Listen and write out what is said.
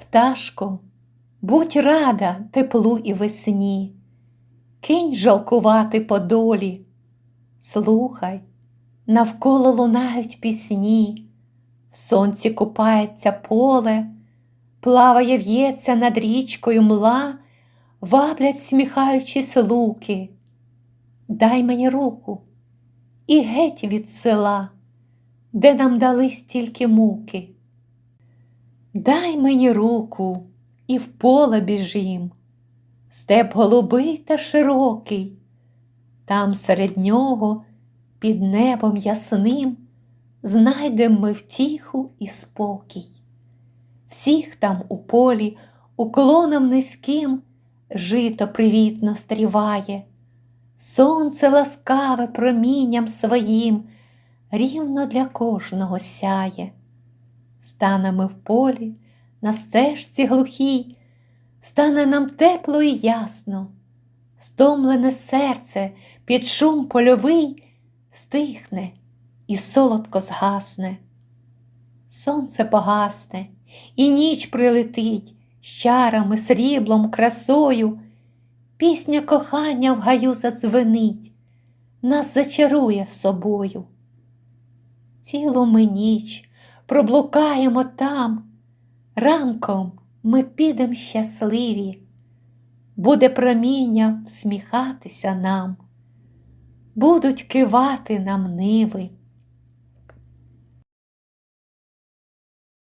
Пташко, будь рада теплу і весні, кинь жалкувати по долі, слухай, навколо лунають пісні, в сонці купається поле, плаває в'ється над річкою мла, ваблять, сміхаючись луки. Дай мені руку і геть від села, де нам дали стільки муки. Дай мені руку і в поле біжим, степ голубий та широкий, там серед нього, під небом ясним, знайдем ми втіху і спокій. Всіх там у полі, уклоном низьким, жито привітно стріває, сонце ласкаве промінням своїм, рівно для кожного сяє. Станемо в полі, на стежці глухій, стане нам тепло і ясно, стомлене серце під шум польовий стихне і солодко згасне. Сонце погасне, і ніч прилетить з чарами, сріблом, красою, пісня кохання в гаю задзвенить, нас зачарує собою. Цілу ми ніч проблукаємо там, ранком ми підем щасливі, буде проміння всміхатися нам, будуть кивати нам ниви.